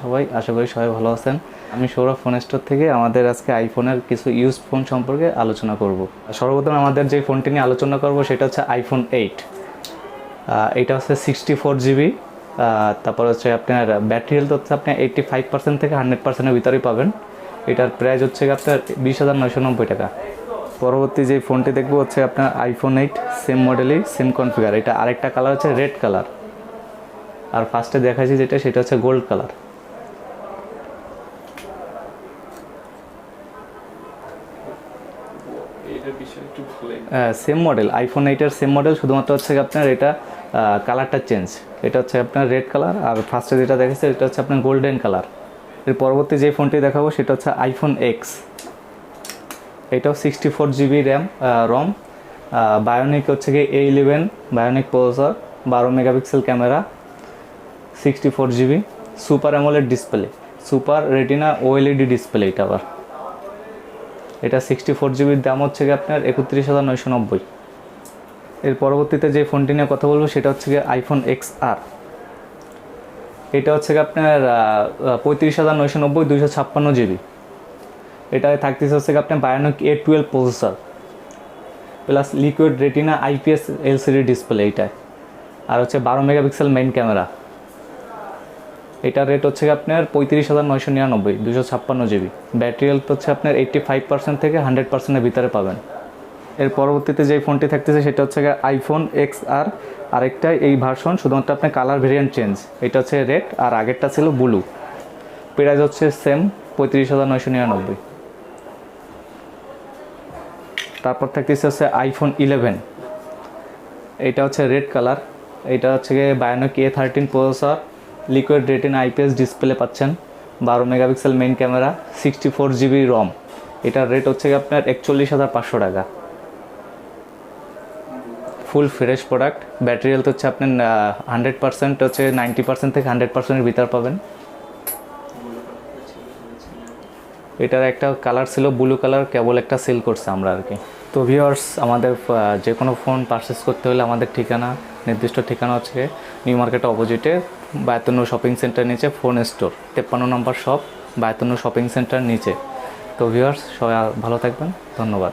সবাই, আশা করি সবাই ভালো আছেন। আমি সৌরভ ফোন স্টোর থেকে আমাদের আজকে আইফোনের কিছু ইউজ ফোন সম্পর্কে আলোচনা করব। সর্বপ্রথম আমাদের যে ফোনটি নিয়ে আলোচনা করব, সেটা হচ্ছে আইফোন এইট এটা হচ্ছে সিক্সটি ফোর জিবি তারপর হচ্ছে আপনার ব্যাটারি হেলথ হচ্ছে আপনি এইটটি ফাইভ পার্সেন্ট থেকে হান্ড্রেড পার্সেন্টের ভিতরেই পাবেন। এটার প্রাইস হচ্ছে আপনার বিশ হাজার নয়শো নব্বই টাকা। পরবর্তী যে ফোনটি দেখব, হচ্ছে আপনার আইফোন এইট সেম মডেলই সেম কনফিগার এটা আরেকটা কালার হচ্ছে রেড কালার আর ফার্স্টে দেখাচ্ছি যেটা, সেটা হচ্ছে গোল্ড কালার এটার বিষয়ে একটু বলেন সেম মডেল আইফোন এইটের সেম মডেল শুধুমাত্র হচ্ছে আপনার এটা কালারটা চেঞ্জ এটা হচ্ছে আপনার রেড কালার আর ফার্স্টে যেটা দেখেছে এটা হচ্ছে আপনার গোল্ডেন কালারের পরবর্তী যে ফোনটি দেখাবো, সেটা হচ্ছে আইফোন এক্স এটাও sixty four GB RAM ROM bionic হচ্ছে গিয়ে এ ইলেভেন বায়োনিক প্রসেসর বারো megapixel camera sixty four GB super AMOLED display super retina OLED display এটা আবার। এটা সিক্সটি ফোর জিবির দাম হচ্ছে গিয়ে আপনার একত্রিশ হাজার নয়শো নব্বই। এর পরবর্তীতে যে ফোনটি নিয়ে কথা বলব, সেটা হচ্ছে গিয়ে আইফোন এক্স আর এটা হচ্ছে গিয়ে আপনার পঁয়ত্রিশ হাজার নয়শো নব্বই, দুইশো ছাপ্পান্ন জিবি এটা থাকতেছে হচ্ছে গিয়ে আপনার bionic A twelve processor plus liquid retina IPS LCD display এইটায় আর হচ্ছে বারো মেগাপিক্সেল মেইন ক্যামেরা এটার রেট হচ্ছে আপনার পঁয়ত্রিশ হাজার নয়শো নিরানব্বই দুশো ছাপ্পান্ন জিবি। ব্যাটারি হেলথ হচ্ছে আপনার এইট্টি ফাইভ পার্সেন্ট থেকে হান্ড্রেড পার্সেন্টের ভিতরে পাবেন। এর পরবর্তীতে যে ফোনটি থাকতেছে সেটা হচ্ছে আইফোন এক্স আর আরেকটা এই ভার্সন শুধুমাত্র আপনার কালার ভেরিয়েন্ট চেঞ্জ এটা হচ্ছে রেড আর আগেরটা ছিল ব্লু প্রাইস হচ্ছে সেম পঁয়ত্রিশ হাজার নয়শো নিরানব্বই। তারপর থাকতেছে হচ্ছে আইফোন ইলেভেন এটা হচ্ছে রেড কালার এটা হচ্ছে bionic A thirteen processor liquid retina IPS display পাচ্ছেন বারো megapixel main camera sixty four GB ROM এটার রেট হচ্ছে আপনার একচল্লিশ হাজার পাঁচশো টাকা। Full fresh product battery health হচ্ছে আপনার হান্ড্রেড পার্সেন্ট হচ্ছে নাইনটি পার্সেন্ট থেকে হান্ড্রেড পার্সেন্টের ভিতর পাবেন। এটার একটা কালার ছিল ব্লু কালার কেবল একটা সেল করছে আমরা আর কি। তো ভিওর্স আমাদের যে কোনো ফোন পারচেস করতে হলে আমাদের ঠিকানা, নির্দিষ্ট ঠিকানা হচ্ছে নিউ মার্কেট অপোজিটে বায়তন্য শপিং সেন্টার নিচে ফোন স্টোর তেপ্পান্ন নম্বর শপ বায়তন্য শপিং সেন্টার নিচে। তো ভিওর্স সবাই ভালো থাকবেন, ধন্যবাদ।